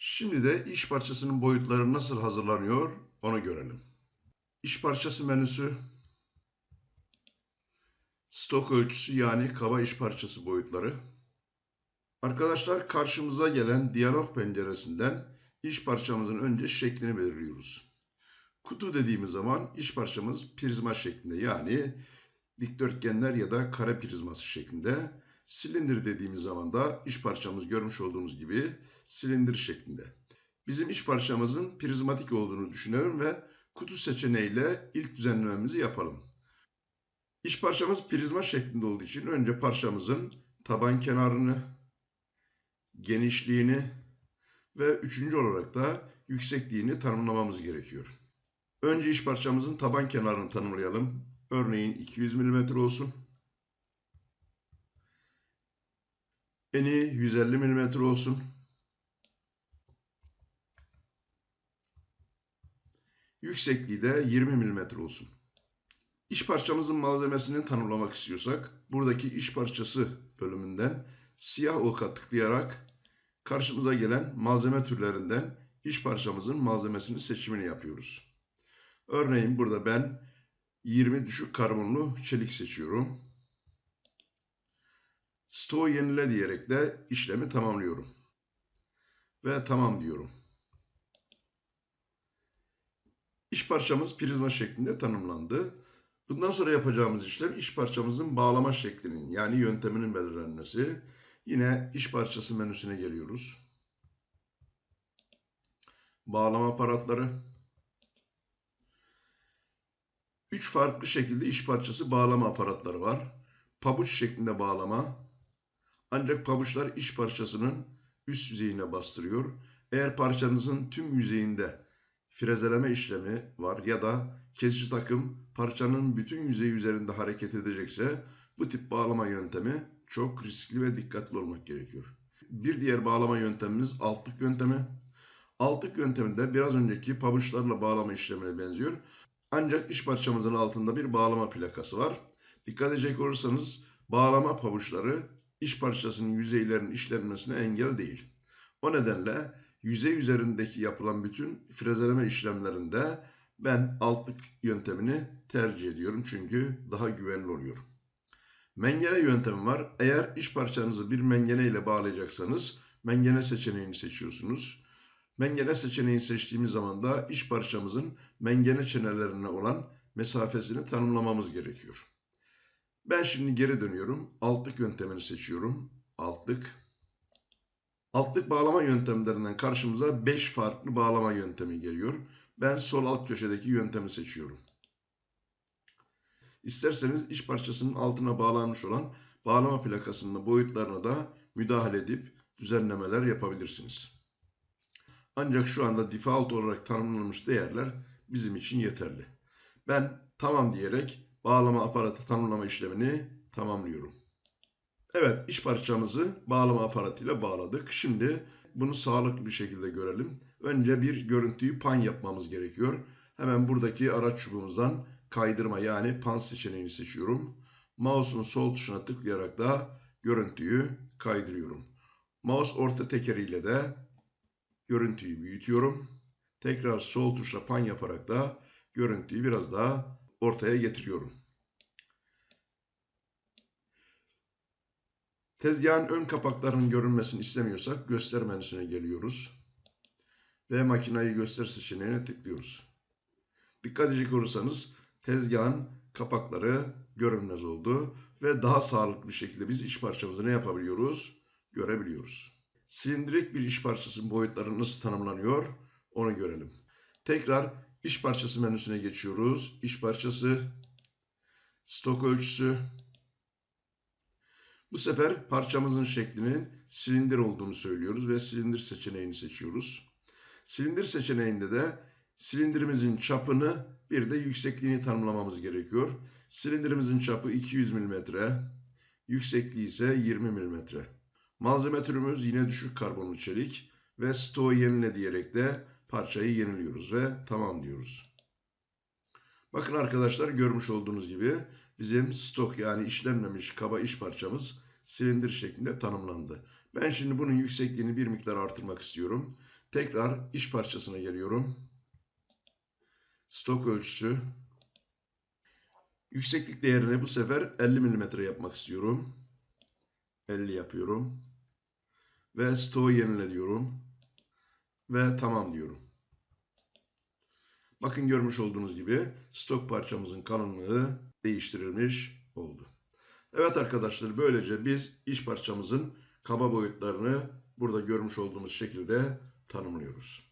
Şimdi de iş parçasının boyutları nasıl hazırlanıyor onu görelim. İş parçası menüsü, stok ölçüsü yani kaba iş parçası boyutları. Arkadaşlar karşımıza gelen diyalog penceresinden iş parçamızın önce şeklini belirliyoruz. Kutu dediğimiz zaman iş parçamız prizma şeklinde yani dikdörtgenler ya da kare prizması şeklinde. Silindir dediğimiz zaman da iş parçamız görmüş olduğunuz gibi silindir şeklinde. Bizim iş parçamızın prizmatik olduğunu düşünelim ve kutu seçeneğiyle ilk düzenlememizi yapalım. İş parçamız prizma şeklinde olduğu için önce parçamızın taban kenarını, genişliğini ve üçüncü olarak da yüksekliğini tanımlamamız gerekiyor. Önce iş parçamızın taban kenarını tanımlayalım. Örneğin 200 mm olsun. Eni 150 mm olsun. Yüksekliği de 20 mm olsun. İş parçamızın malzemesini tanımlamak istiyorsak buradaki iş parçası bölümünden siyah oka tıklayarak karşımıza gelen malzeme türlerinden iş parçamızın malzemesini seçimini yapıyoruz. Örneğin burada ben 20 düşük karbonlu çelik seçiyorum. Stoğu yenile diyerek de işlemi tamamlıyorum. Ve tamam diyorum. İş parçamız prizma şeklinde tanımlandı. Bundan sonra yapacağımız işlem iş parçamızın bağlama şeklinin yani yönteminin belirlenmesi. Yine iş parçası menüsüne geliyoruz. Bağlama aparatları. Üç farklı şekilde iş parçası bağlama aparatları var. Pabuç şeklinde bağlama. Ancak pabuçlar iş parçasının üst yüzeyine bastırıyor. Eğer parçanızın tüm yüzeyinde frezeleme işlemi var ya da kesici takım parçanın bütün yüzeyi üzerinde hareket edecekse bu tip bağlama yöntemi çok riskli ve dikkatli olmak gerekiyor. Bir diğer bağlama yöntemimiz altlık yöntemi. Altlık yönteminde biraz önceki pabuçlarla bağlama işlemine benziyor. Ancak iş parçamızın altında bir bağlama plakası var. Dikkat edecek olursanız bağlama pabuçları iş parçasının yüzeylerinin işlenmesine engel değil. O nedenle yüzey üzerindeki yapılan bütün frezeleme işlemlerinde ben altlık yöntemini tercih ediyorum çünkü daha güvenli oluyor. Mengene yöntemi var. Eğer iş parçanızı bir mengene ile bağlayacaksanız mengene seçeneğini seçiyorsunuz. Mengene seçeneğini seçtiğimiz zaman da iş parçamızın mengene çenelerine olan mesafesini tanımlamamız gerekiyor. Ben şimdi geri dönüyorum. Altlık yöntemini seçiyorum. Altlık. Altlık bağlama yöntemlerinden karşımıza 5 farklı bağlama yöntemi geliyor. Ben sol alt köşedeki yöntemi seçiyorum. İsterseniz iş parçasının altına bağlanmış olan bağlama plakasının boyutlarına da müdahale edip düzenlemeler yapabilirsiniz. Ancak şu anda default olarak tanımlanmış değerler bizim için yeterli. Ben tamam diyerek bağlama aparatı tanımlama işlemini tamamlıyorum. Evet iş parçamızı bağlama aparatıyla bağladık. Şimdi bunu sağlıklı bir şekilde görelim. Önce bir görüntüyü pan yapmamız gerekiyor. Hemen buradaki araç çubuğumuzdan kaydırma yani pan seçeneğini seçiyorum. Mouse'un sol tuşuna tıklayarak da görüntüyü kaydırıyorum. Mouse orta tekeriyle de görüntüyü büyütüyorum. Tekrar sol tuşla pan yaparak da görüntüyü biraz daha ortaya getiriyorum. Tezgahın ön kapaklarının görünmesini istemiyorsak göster menüsüne geliyoruz. Ve makinayı göster seçeneğine tıklıyoruz. Dikkat edecek olursanız tezgahın kapakları görünmez oldu ve daha sağlıklı bir şekilde biz iş parçamızı ne yapabiliyoruz? Görebiliyoruz. Silindirik bir iş parçasının boyutları nasıl tanımlanıyor? Onu görelim. Tekrar iş parçası menüsüne geçiyoruz. İş parçası, stok ölçüsü. Bu sefer parçamızın şeklinin silindir olduğunu söylüyoruz ve silindir seçeneğini seçiyoruz. Silindir seçeneğinde de silindirimizin çapını bir de yüksekliğini tanımlamamız gerekiyor. Silindirimizin çapı 200 mm, yüksekliği ise 20 mm. Malzeme türümüz yine düşük karbonlu çelik ve stoğu yenile diyerek de parçayı yeniliyoruz ve tamam diyoruz. Bakın arkadaşlar görmüş olduğunuz gibi bizim stok yani işlenmemiş kaba iş parçamız silindir şeklinde tanımlandı. Ben şimdi bunun yüksekliğini bir miktar artırmak istiyorum. Tekrar iş parçasına geliyorum. Stok ölçüsü. Yükseklik değerini bu sefer 50 mm yapmak istiyorum. 50 yapıyorum. Ve stoğu yenile diyorum. Ve tamam diyorum. Bakın görmüş olduğunuz gibi stok parçamızın kalınlığı değiştirilmiş oldu. Evet arkadaşlar böylece biz iş parçamızın kaba boyutlarını burada görmüş olduğumuz şekilde tanımlıyoruz.